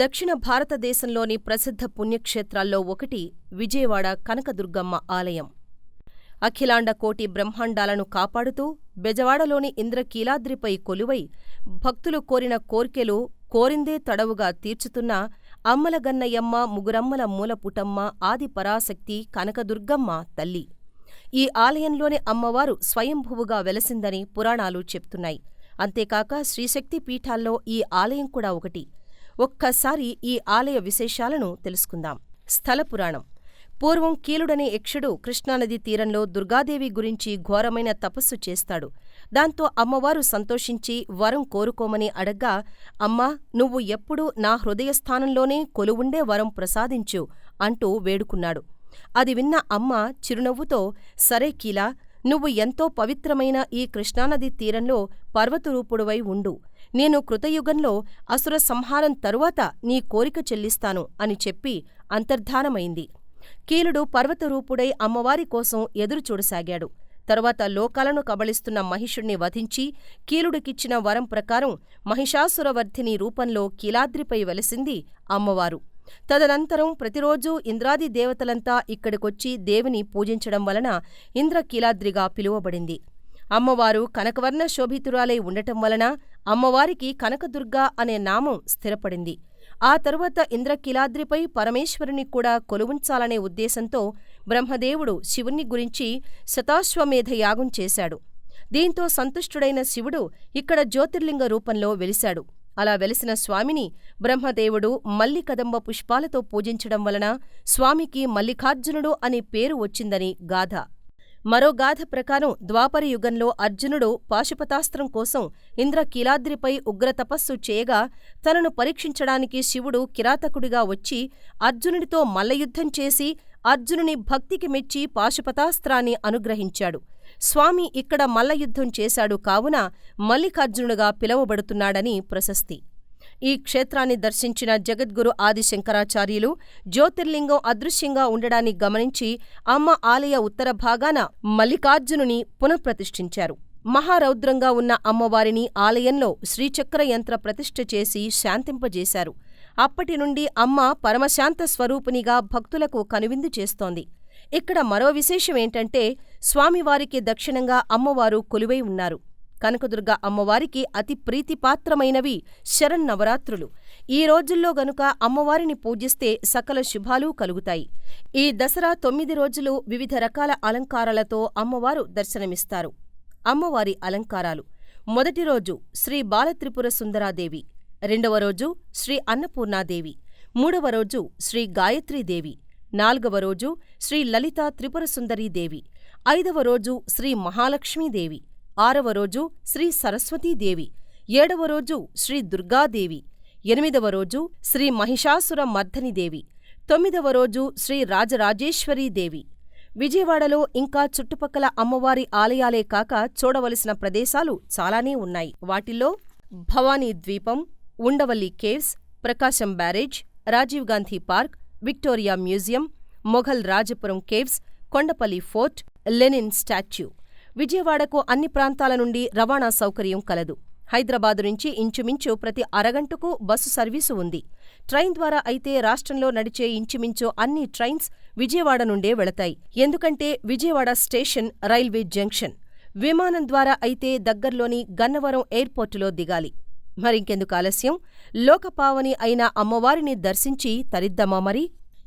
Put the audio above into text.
దక్షిణ భారతదేశంలోని ప్రసిద్ధ పుణ్యక్షేత్రాల్లో ఒకటి విజయవాడ కనకదుర్గమ్మ ఆలయం. అఖిలాండ కోటి బ్రహ్మాండాలను కాపాడుతూ బెజవాడలోని ఇంద్రకీలాద్రిపై కొలువై భక్తులు కోరిన కోర్కెలు కోరిందే తడవుగా తీర్చుతున్న అమ్మలగన్నయమ్మ ముగురమ్మల మూలపుటమ్మ ఆదిపరాశక్తి కనకదుర్గమ్మ తల్లి. ఈ ఆలయంలోని అమ్మవారు స్వయంభువుగా వెలసిందని పురాణాలు చెప్తున్నాయి. అంతేకాక శ్రీశక్తి పీఠాల్లో ఈ ఆలయం కూడా ఒకటి. ఒక్కసారి ఈ ఆలయ విశేషాలను తెలుసుకుందాం. స్థల పురాణం పూర్వం కీలుడనే యక్షుడు కృష్ణానది తీరంలో దుర్గాదేవి గురించి ఘోరమైన తపస్సు చేస్తాడు. దాంతో అమ్మవారు సంతోషించి వరం కోరుకోమని అడగ్గా అమ్మా నువ్వు ఎప్పుడూ నా హృదయస్థానంలోనే కొలువుండే వరం ప్రసాదించు అంటూ వేడుకున్నాడు. అది విన్న అమ్మ చిరునవ్వుతో సరే కీలా నువ్వు ఎంతో పవిత్రమైన ఈ కృష్ణానదీ తీరంలో పర్వతరూపుడువై ఉండు. నేను కృతయుగంలో అసుర సంహారం తరువాత నీ కోరిక చెల్లిస్తాను అని చెప్పి అంతర్ధానమైంది. కీలుడు పర్వతరూపుడై అమ్మవారి కోసం ఎదురుచూడసాగాడు. తరువాత లోకాలను కబళిస్తున్న మహిషుణ్ణి వధించి కీలుడికిచ్చిన వరం ప్రకారం మహిషాసురవర్ధిని రూపంలో కీలాద్రిపై వెలసింది అమ్మవారు. తదనంతరం ప్రతిరోజూ ఇంద్రాది దేవతలంతా ఇక్కడికొచ్చి దేవిని పూజించడం వలన ఇంద్రకీలాద్రిగా పిలువబడింది. అమ్మవారు కనకవర్ణ శోభితురాలై ఉండటం వలన అమ్మవారికి కనకదుర్గ అనే నామం స్థిరపడింది. ఆ తరువాత ఇంద్రకీలాద్రిపై పరమేశ్వరుని కూడా కొలువుంచాలనే ఉద్దేశంతో బ్రహ్మదేవుడు శివుణ్ణి గురించి శతాశ్వమేధ యాగం చేశాడు. దీంతో సంతుష్టుడైన శివుడు ఇక్కడ జ్యోతిర్లింగ రూపంలో వెలిశాడు. అలా వెలసిన స్వామిని బ్రహ్మదేవుడు మల్లికదంబ పుష్పాలతో పూజించడం వలన స్వామికి మల్లికార్జునుడు అనే పేరు వచ్చిందని గాథ. మరో గాథ ప్రకారం ద్వాపరయుగంలో అర్జునుడు పాశుపతాస్త్రం కోసం ఇంద్రకీలాద్రిపై ఉగ్రతపస్సు చేయగా తనను పరీక్షించడానికి శివుడు కిరాతకుడిగా వచ్చి అర్జునుడితో మల్లయుద్ధం చేసి అర్జునుని భక్తికి మెచ్చి పాశుపతాస్త్రాన్ని అనుగ్రహించాడు. స్వామి ఇక్కడ మల్లయుద్ధం చేశాడు కావున మల్లికార్జునుడుగా పిలువబడుతున్నాడని ప్రశస్తి. ఈ క్షేత్రాన్ని దర్శించిన జగద్గురు ఆదిశంకరాచార్యులు జ్యోతిర్లింగం అదృశ్యంగా ఉండడాన్ని గమనించి అమ్మ ఆలయ ఉత్తర భాగాన మల్లికార్జునుని పునఃప్రతిష్ఠించారు. మహారౌద్రంగా ఉన్న అమ్మవారిని ఆలయంలో శ్రీచక్ర యంత్ర ప్రతిష్ఠ చేసి శాంతింపజేశారు. అప్పటి నుండి అమ్మ పరమశాంత స్వరూపినిగా భక్తులకు కనువిందు చేస్తోంది. ఇక్కడ మరో విశేషమేంటంటే స్వామివారికి దక్షిణంగా అమ్మవారు కొలువై ఉన్నారు. కనకదుర్గ అమ్మవారికి అతి ప్రీతిపాత్రమైనవి శరన్నవరాత్రులు. ఈ రోజుల్లో గనుక అమ్మవారిని పూజిస్తే సకల శుభాలు కలుగుతాయి. ఈ దసరా తొమ్మిది రోజులు వివిధ రకాల అలంకారాలతో అమ్మవారు దర్శనమిస్తారు. అమ్మవారి అలంకారాలు మొదటి రోజు శ్రీ బాలత్రిపుర సుందరాదేవి రెండవ రోజు శ్రీ అన్నపూర్ణాదేవి మూడవ రోజు శ్రీ గాయత్రీదేవి నాల్గవ రోజు శ్రీ లలిత త్రిపురసుందరీదేవి ఐదవ రోజు శ్రీ మహాలక్ష్మీదేవి ఆరవ రోజు శ్రీ సరస్వతీదేవి ఏడవ రోజు శ్రీ దుర్గాదేవి ఎనిమిదవ రోజు శ్రీ మహిషాసుర మర్ధనిదేవి తొమ్మిదవ రోజు శ్రీ రాజరాజేశ్వరీదేవి విజయవాడలో ఇంకా చుట్టుపక్కల అమ్మవారి ఆలయాలే కాక చూడవలసిన ప్రదేశాలు చాలానే ఉన్నాయి. వాటిల్లో భవానీ ద్వీపం, Undavalli caves, Prakasam barrage, Rajiv Gandhi park, Victoria museum, Mogal Rajapuram caves, Kondapalli fort, Lenin statue. విజయవాడకు అన్ని ప్రాంతాల నుండి రవాణా సౌకర్యం కలదు. హైదరాబాదు నుంచి ఇంచుమించు ప్రతి అరగంటకు బస్సు సర్వీసు ఉంది. ట్రైన్ ద్వారా అయితే రాష్ట్రంలో నడిచే ఇంచుమించు అన్ని ట్రైన్స్ విజయవాడ నుండే వెళతాయి. ఎందుకంటే విజయవాడ స్టేషన్ రైల్వే జంక్షన్. విమానం ద్వారా అయితే దగ్గర్లోని గన్నవరం ఎయిర్పోర్టులో దిగాలి. మరింకెందుకు ఆలస్యం లోకపావని అయిన అమ్మవారిని దర్శించి తరిద్దామా మరి?